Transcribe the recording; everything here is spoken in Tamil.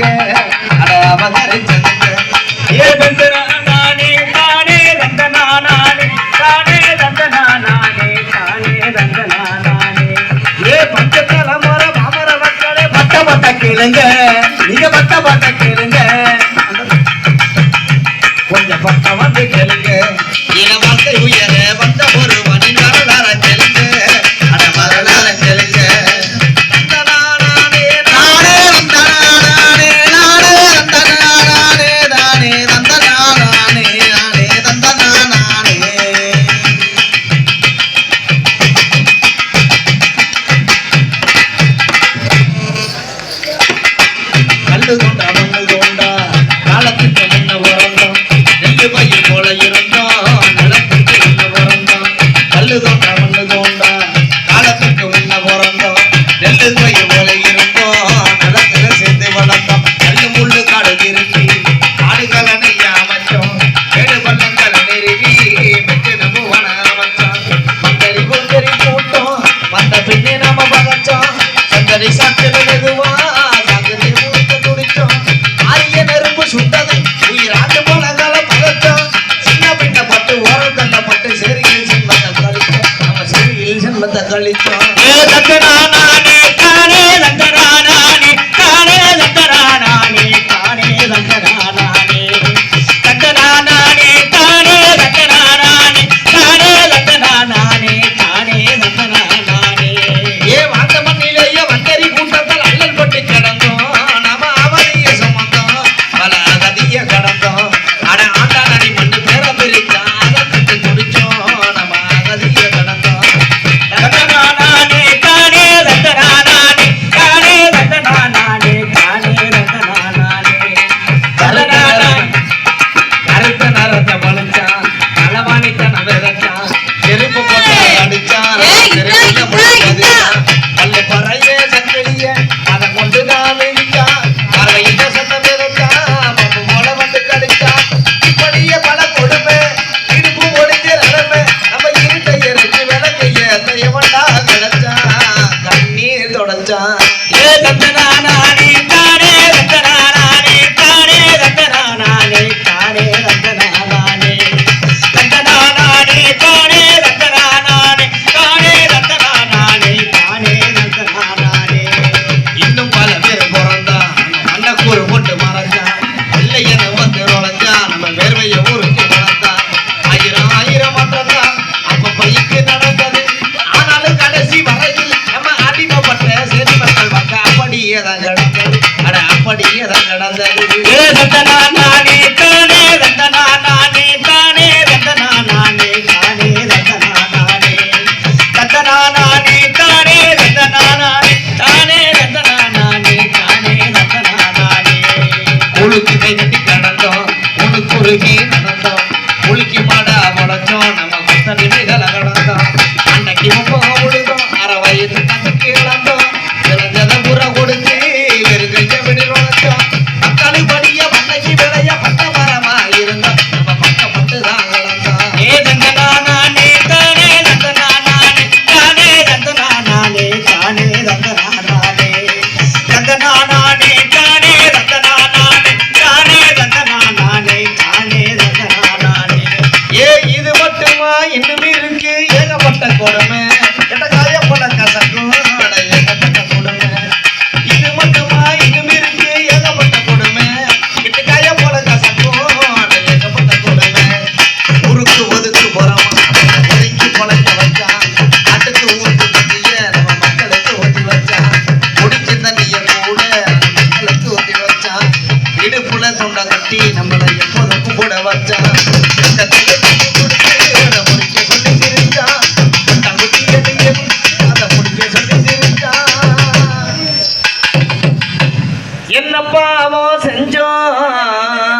அபகரிச்சதுங்க அட அபகரிச்சதுங்க ஏ பெந்தரா நானே நானே ரந்த நானே நானே ரந்த நானே நானே ரந்த நானே ஏ பச்சை தலைமுற மாமர மக்களே பட்ட பட்ட கேளுங்க. நீங்க பட்ட கொஞ்சம் பட்டவன் não da இடுப்புல துண்டை கட்டி நம்மளை எப்போதும் கூட வச்சா.